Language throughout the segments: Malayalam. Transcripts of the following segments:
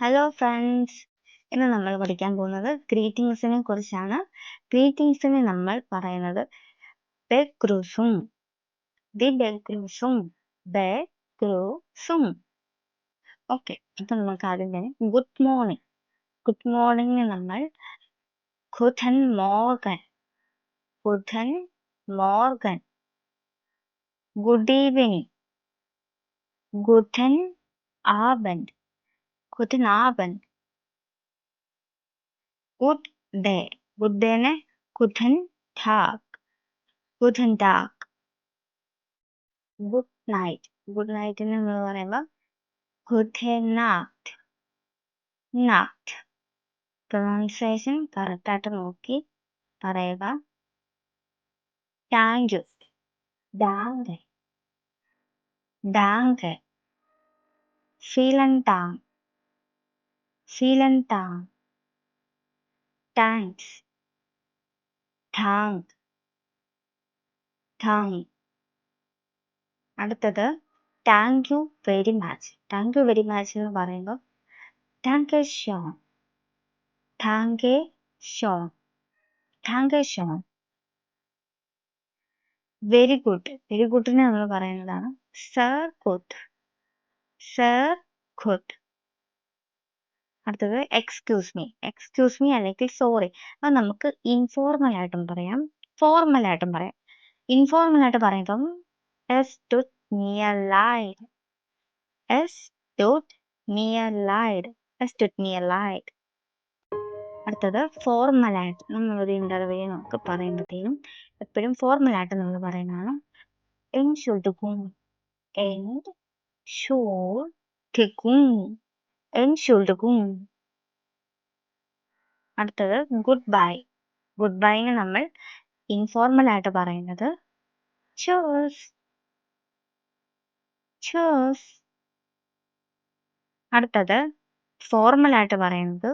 ഹലോ ഫ്രണ്ട്സ് ഇന്ന് നമ്മൾ പഠിക്കാൻ പോകുന്നത് ഗ്രീറ്റിംഗ്സിനെ കുറിച്ചാണ്. ഗ്രീറ്റിംഗ്സിനെ നമ്മൾ പറയുന്നത് ബെക്രൂസും ദി ബെക്രൂസും ബെക്രൂസും ഓക്കെ അപ്പം നമുക്ക് ആദ്യം തന്നെ ഗുഡ് മോർണിംഗ് ഗുഡ് മോർണിംഗ് നമ്മൾ ഖുധൻ മോർഗൻ ഖുധൻ മോർഗൻ ഗുഡ് ഈവനിങ് ഗുഡൻ ആബൻഡ് Guten Abend. Good day. Good day ne Guten Tag. Guten Tag. Good night. Good night എന്ന് നമ്മൾ പറയുമ്പോൾ Gute Nacht. Nacht. Pronunciation correct ആയിട്ട് നോക്കി പറയുക താങ്ക് യു ഡാങ്ക് ഡാങ്ക് ഫീലൻ ടാങ് Dank. Thanks. Thank. Thank. അടുത്തത് thank you very much thank you very much എന്ന് പറയുമ്പോൾ താങ്ക് ഷോൺ താങ്ക് ഷോൺ താങ്ക് ഷോൺ വെരി ഗുഡ് വെരി ഗുഡിനെ നമ്മൾ പറയുന്നതാണ് സർ ഗുഡ് സർ ഗുഡ് അടുത്തത് എക്സ്ക്യൂസ് മീ എക്സ്ക്യൂസ് മീ അല്ലെങ്കിൽ സോറി അത് നമുക്ക് ഇൻഫോർമൽ ആയിട്ടും പറയാം. ഫോർമൽ ആയിട്ടും പറയാം. ഇൻഫോർമൽ ആയിട്ട് പറയുമ്പം എസ് ടു നിയർ ലൈഡ് എസ് ടു നിയർ ലൈഡ് എസ് ടു നിയർ ലൈഡ് അടുത്തത് ഫോർമൽ ആയിട്ട് നമ്മളൊരു ഇന്റർവ്യൂ നമുക്ക് പറയുമ്പോഴത്തേനും എപ്പോഴും ഫോർമൽ ആയിട്ട് നമ്മൾ പറയുന്നതാണ്. എൻ ഷുഡ് ഷുൾഡുക്കും എൻ ഷുൾഡുക്കും എൻഷുൾഡുക്കും അടുത്തത് ഗുഡ് ബൈ ഗുഡ് ബൈന് നമ്മൾ ഇൻഫോർമൽ ആയിട്ട് പറയുന്നത് ചോസ് ചോസ് അടുത്തത് ഫോർമൽ ആയിട്ട് പറയുന്നത്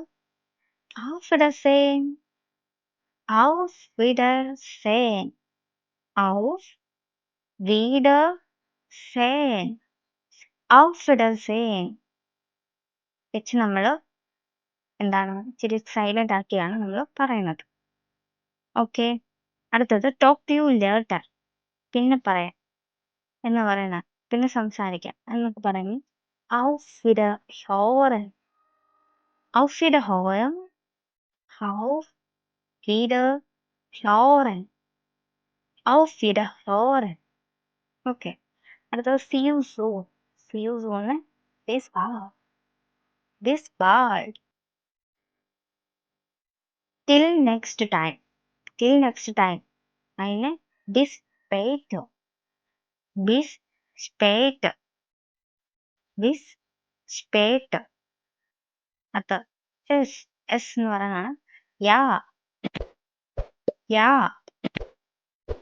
auf Wiedersehen. Auf Wiedersehen. Auf Wiedersehen. Auf Wiedersehen. വെച്ച് നമ്മൾ എന്താണ് ഇച്ചിരി സൈലന്റ് ആക്കിയാണ് നമ്മൾ പറയുന്നത്. ഓക്കെ അടുത്തത് ടോക്ക് ടു യു ലേട്ടർ പിന്നെ പറയാം. എന്ന് പറയുന്ന പിന്നെ സംസാരിക്കാം. എന്നൊക്കെ പറയുന്നു. auf Wiederhören auf Wiederhören auf Wiederhören auf Wiederhören okay അടുത്തത് see you soon see you soon base വാ this bald. Till next time. Till next time. അതിന് bis später. Bis später. Bis später. അടുത്ത എസ് എസ് എന്ന് പറയുന്നതാണ് യാ യാ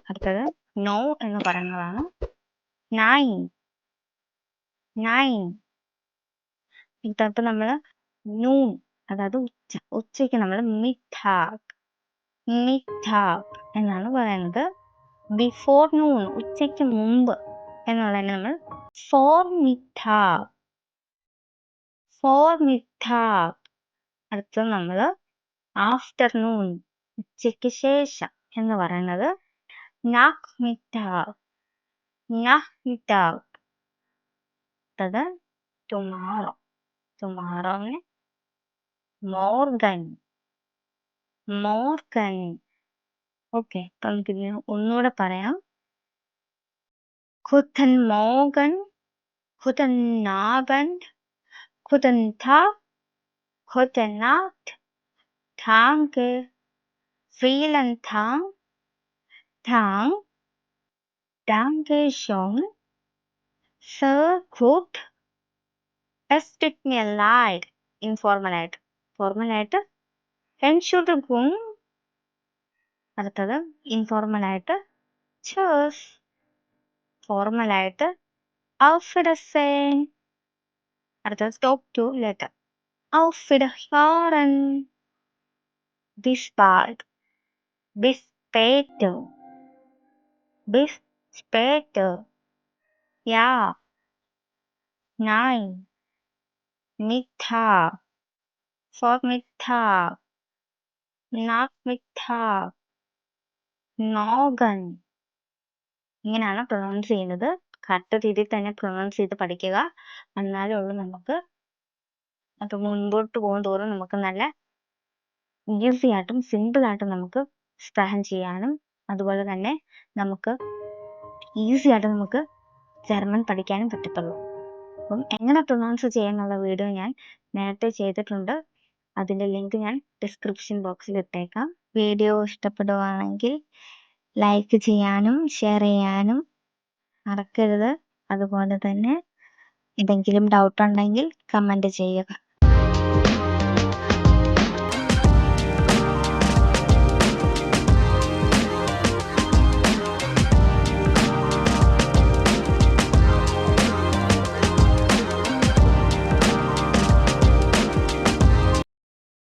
അടുത്തത് നോ എന്ന് പറയുന്നതാണ് നൈൻ നൈൻ ഇതപ്പോൾ നമ്മൾ നൂൺ അതായത് ഉച്ച ഉച്ചയ്ക്ക് നമ്മൾ മിഠാക് മിഠാക് എന്നാണ് പറയുന്നത്. ബിഫോർ നൂൺ ഉച്ചയ്ക്ക് മുമ്പ് എന്നുള്ളതിന് നമ്മൾ ഫോർ മിഠാക് ഫോർ മിഠാക് അടുത്തത് നമ്മൾ ആഫ്റ്റർനൂൺ ഉച്ചയ്ക്ക് ശേഷം എന്ന് പറയുന്നത് നാക് മിഠാക് നാക് മിഠാക് അടുത്തത് ടുമാറോ ടുമാറോന് മോർഗൻ മോർഗൻ ഓക്കെ അപ്പം നമുക്കിതിന് ഒന്നുകൂടെ പറയാം ഗുഡൻ മോർഗൻ ഗുഡൻ ആബൻഡ് ഗുഡൻ ടാഗ് ഗുഡൻ നാറ്റ് Danke. Vielen Dank. Dank. Danke schön. Sehr gut. Es tut mir leid. Informal ആയിട്ട് ഫോർമൽ ആയിട്ട് എൻഷുഡുക്കും അടുത്തത് ഇൻഫോർമൽ ആയിട്ട് ചേഴ്സ് ഫോർമൽ ആയിട്ട് ഔഫിഡസേൻ അടുത്തത് സ്റ്റോപ്പ് ടു ലെറ്റർ ഔഫിഡഹാറൻ bis bald bis später bis später ja nein Mittag. Vormittag, Nachmittag, Morgen. ഇങ്ങനെയാണ് പ്രൊണൗൺസ് ചെയ്യുന്നത്. കറക്റ്റ് രീതിയിൽ തന്നെ പ്രൊണൗൺസ് ചെയ്ത് പഠിക്കുക. എന്നാലേ ഉള്ളൂ നമുക്ക്. അപ്പം മുൻപോട്ട് പോകും തോറും നമുക്ക് നല്ല ഈസി ആയിട്ടും സിമ്പിൾ ആയിട്ടും നമുക്ക് സ്പെഹൻ ചെയ്യാനും അതുപോലെ തന്നെ നമുക്ക് ഈസി ആയിട്ട് നമുക്ക് ജർമ്മൻ പഠിക്കാനും പറ്റത്തുള്ളൂ. അപ്പം എങ്ങനെ പ്രൊനൗൺസ് ചെയ്യാനുള്ള വീഡിയോ ഞാൻ നേരത്തെ ചെയ്തിട്ടുണ്ട്. അതിന്റെ ലിങ്ക് ഞാൻ ഡിസ്ക്രിപ്ഷൻ ബോക്സിൽ ഇട്ടേക്കാം. വീഡിയോ ഇഷ്ടപ്പെടുവാണെങ്കിൽ ലൈക്ക് ചെയ്യാനും ഷെയർ ചെയ്യാനും മറക്കരുത്. അതുപോലെ തന്നെ എന്തെങ്കിലും ഡൗട്ട് ഉണ്ടെങ്കിൽ കമന്റ് ചെയ്യുക.